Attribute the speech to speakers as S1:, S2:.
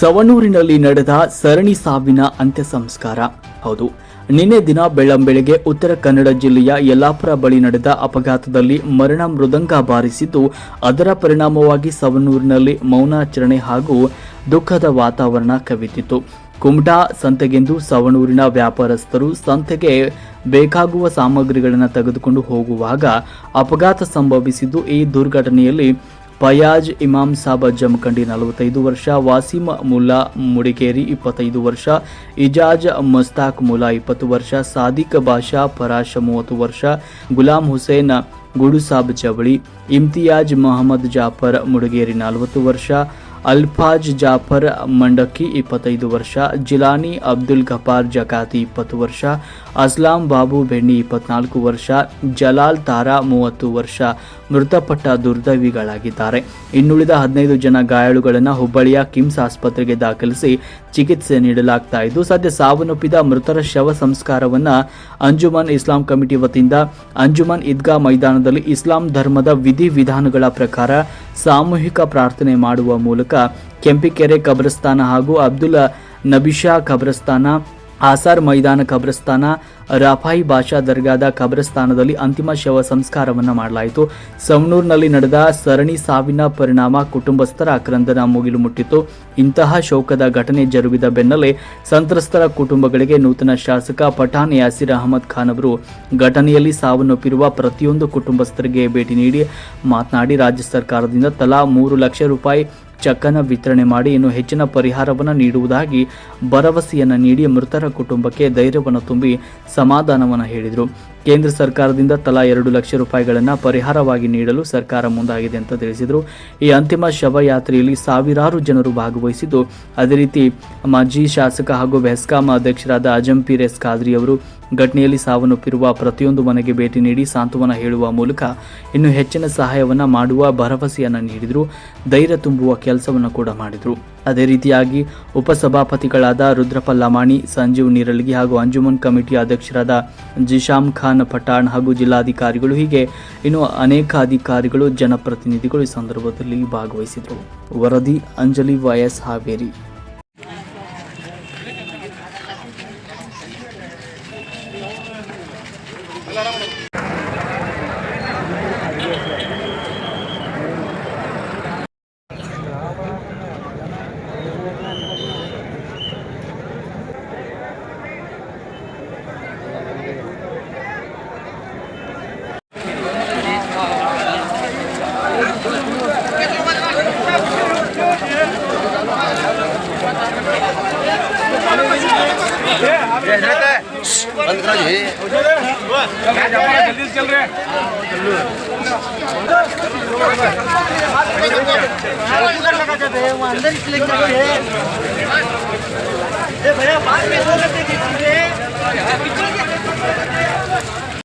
S1: ಸವಣೂರಿನಲ್ಲಿ ನಡೆದ ಸರಣಿ ಸಾವಿನ ಅಂತ್ಯ ಸಂಸ್ಕಾರ. ಹೌದು, ನಿನ್ನೆ ದಿನ ಬೆಳ್ಳಂಬೆಳಗ್ಗೆ ಉತ್ತರ ಕನ್ನಡ ಜಿಲ್ಲೆಯ ಯಲ್ಲಾಪುರ ಬಳಿ ನಡೆದ ಅಪಘಾತದಲ್ಲಿ ಮರಣ ಮೃದಂಗ ಬಾರಿಸಿದ್ದು, ಅದರ ಪರಿಣಾಮವಾಗಿ ಸವಣೂರಿನಲ್ಲಿ ಮೌನಾಚರಣೆ ಹಾಗೂ ದುಃಖದ ವಾತಾವರಣ ಕವಿತಿತ್ತು. ಕುಮಟಾ, ಸಂತೆಗೆಂದು ಸವಣೂರಿನ ವ್ಯಾಪಾರಸ್ಥರು ಸಂತೆಗೆ ಬೇಕಾಗುವ ಸಾಮಗ್ರಿಗಳನ್ನು ತೆಗೆದುಕೊಂಡು ಹೋಗುವಾಗ ಅಪಘಾತ ಸಂಭವಿಸಿದ್ದು ಈ ದುರ್ಘಟನೆಯಲ್ಲಿ ಫಯಾಜ್ ಇಮಾಮ್ ಸಾಬ್ ಜಮಖಂಡಿ ನಲವತ್ತೈದು ವರ್ಷ ವಾಸಿಮ್ ಮುಲ್ಲಾ ಮುಡಿಗೇರಿ ಇಪ್ಪತ್ತೈದು ವರ್ಷ, ಇಜಾಜ್ ಮಸ್ತಾಕ್ ಮುಲಾ ಇಪ್ಪತ್ತು ವರ್ಷ, ಸಾದಿಕ್ ಬಾಷಾ ಫರಾಶ್ ಮೂವತ್ತು ವರ್ಷ, ಗುಲಾಂ ಹುಸೇನ್ ಗುಡುಸಾಬ್ ಜವಳಿ, ಇಮ್ತಿಯಾಜ್ ಮೊಹಮ್ಮದ್ ಜಾಫರ್ ಮುಡಿಗೇರಿ ನಲವತ್ತು ವರ್ಷ ಅಲ್ಫಾಜ್ ಜಾಫರ್ ಮಂಡಕ್ಕಿ ಇಪ್ಪತ್ತೈದು ವರ್ಷ, ಜಿಲಾನಿ ಅಬ್ದುಲ್ ಗಫಾರ್ ಜಕಾತಿ ಇಪ್ಪತ್ತು ವರ್ಷ, ಅಸ್ಲಾಂ ಬಾಬು ಬೆಣ್ಣಿ ಇಪ್ಪತ್ನಾಲ್ಕು ವರ್ಷ, ಜಲಾಲ್ ತಾರಾ ಮೂವತ್ತು ವರ್ಷ, ಮೃತಪಟ್ಟ ದುರ್ದೈವಿಗಳಾಗಿದ್ದಾರೆ. ಇನ್ನುಳಿದ ಹದಿನೈದು ಜನ ಗಾಯಾಳುಗಳನ್ನು ಹುಬ್ಬಳ್ಳಿಯ ಕಿಮ್ಸ್ ಆಸ್ಪತ್ರೆಗೆ ದಾಖಲಿಸಿ ಚಿಕಿತ್ಸೆ ನೀಡಲಾಗ್ತಾ ಇದ್ದು, ಸದ್ಯ ಸಾವನ್ನಪ್ಪಿದ ಮೃತರ ಶವ ಸಂಸ್ಕಾರವನ್ನು ಅಂಜುಮನ್ ಇಸ್ಲಾಂ ಕಮಿಟಿ ವತಿಯಿಂದ ಅಂಜುಮನ್ ಈದ್ಗಾ ಮೈದಾನದಲ್ಲಿ ಇಸ್ಲಾಂ ಧರ್ಮದ ವಿಧಿವಿಧಾನಗಳ ಪ್ರಕಾರ ಸಾಮೂಹಿಕ ಪ್ರಾರ್ಥನೆ ಮಾಡುವ ಮೂಲಕ ಕೆಂಪಿಕೆರೆ ಕಬ್ರಸ್ತಾನ ಹಾಗೂ ಅಬ್ದುಲ್ ನಬಿಷಾ ಕಬ್ರಸ್ತಾನ ಆಸಾರ್ ಮೈದಾನ ಕಬ್ರಸ್ತಾನ ರಾಫಾಯಿ ಬಾಷಾ ದರ್ಗಾದ ಕಬ್ರಸ್ತಾನದಲ್ಲಿ ಅಂತಿಮ ಶವ ಸಂಸ್ಕಾರವನ್ನು ಮಾಡಲಾಯಿತು. ಸವಣೂರಿನಲ್ಲಿ ನಡೆದ ಸರಣಿ ಸಾವಿನ ಪರಿಣಾಮ ಕುಟುಂಬಸ್ಥರ ಆಕ್ರಂದನ ಮುಗಿಲು ಮುಟ್ಟಿತು ಇಂತಹ ಶೋಕದ ಘಟನೆ ಜರುಗಿದ ಬೆನ್ನಲ್ಲೇ ಸಂತ್ರಸ್ತರ ಕುಟುಂಬಗಳಿಗೆ ನೂತನ ಶಾಸಕ ಪಠಾನ್ ಯಾಸಿರ್ ಅಹಮದ್ ಖಾನ್ ಅವರು ಘಟನೆಯಲ್ಲಿ ಸಾವನ್ನಪ್ಪಿರುವ ಪ್ರತಿಯೊಂದು ಕುಟುಂಬಸ್ಥರಿಗೆ ಭೇಟಿ ನೀಡಿ ಮಾತನಾಡಿ, ರಾಜ್ಯ ಸರ್ಕಾರದಿಂದ ತಲಾ ಮೂರು ಲಕ್ಷ ರೂಪಾಯಿ ಚೆಕ್ಕನ್ನು ವಿತರಣೆ ಮಾಡಿ ಇನ್ನು ಹೆಚ್ಚಿನ ಪರಿಹಾರವನ್ನು ನೀಡುವುದಾಗಿ ಭರವಸೆಯನ್ನು ನೀಡಿ ಮೃತರ ಕುಟುಂಬಕ್ಕೆ ಧೈರ್ಯವನ್ನು ತುಂಬಿ ಸಮಾಧಾನವನ್ನು ಹೇಳಿದರು. ಕೇಂದ್ರ ಸರ್ಕಾರದಿಂದ ತಲಾ ಎರಡು ಲಕ್ಷ ರೂಪಾಯಿಗಳನ್ನು ಪರಿಹಾರವಾಗಿ ನೀಡಲು ಸರ್ಕಾರ ಮುಂದಾಗಿದೆ ಅಂತ ತಿಳಿಸಿದರು. ಈ ಅಂತಿಮ ಶವಯಾತ್ರೆಯಲ್ಲಿ ಸಾವಿರಾರು ಜನರು ಭಾಗವಹಿಸಿದ್ದು, ಅದೇ ರೀತಿ ಮಾಜಿ ಶಾಸಕ ಹಾಗೂ ಬೆಸ್ಕಾಂ ಅಧ್ಯಕ್ಷರಾದ ಅಜಂ ಪೀರ್ ಎಸ್ ಖಾದ್ರಿ ಅವರು ಘಟನೆಯಲ್ಲಿ ಸಾವನ್ನಪ್ಪಿರುವ ಪ್ರತಿಯೊಂದು ಮನೆಗೆ ಭೇಟಿ ನೀಡಿ ಸಾಂತ್ವನ ಹೇಳುವ ಮೂಲಕ ಇನ್ನು ಹೆಚ್ಚಿನ ಸಹಾಯವನ್ನು ಮಾಡುವ ಭರವಸೆಯನ್ನು ನೀಡಿದರು. ಧೈರ್ಯ ತುಂಬುವ ಕೆಲಸವನ್ನು ಕೂಡ ಮಾಡಿದರು. ಅದೇ ರೀತಿಯಾಗಿ ಉಪಸಭಾಪತಿಗಳಾದ ರುದ್ರಪ್ಪ ಲಮಾಣಿ ಸಂಜೀವ್ ನೀರಲ್ಗಿ ಹಾಗೂ ಅಂಜುಮನ್ ಕಮಿಟಿ ಅಧ್ಯಕ್ಷರಾದ ಜಿಶಾಮ್ ಖಾನ್ ಪಠಾಣ್ ಹಾಗೂ ಜಿಲ್ಲಾಧಿಕಾರಿಗಳು ಹೀಗೆ ಇನ್ನು ಅನೇಕ ಅಧಿಕಾರಿಗಳು ಜನಪ್ರತಿನಿಧಿಗಳು ಈ ಸಂದರ್ಭದಲ್ಲಿ ಭಾಗವಹಿಸಿದರು. ವರದಿ ಅಂಜಲಿ ವೈಎಸ್ ಹಾವೇರಿ.
S2: बंद करो जी
S3: जल्दी चल रहे
S2: अंदर इसलिए चल रहे भैया बाद में बोल रहे थे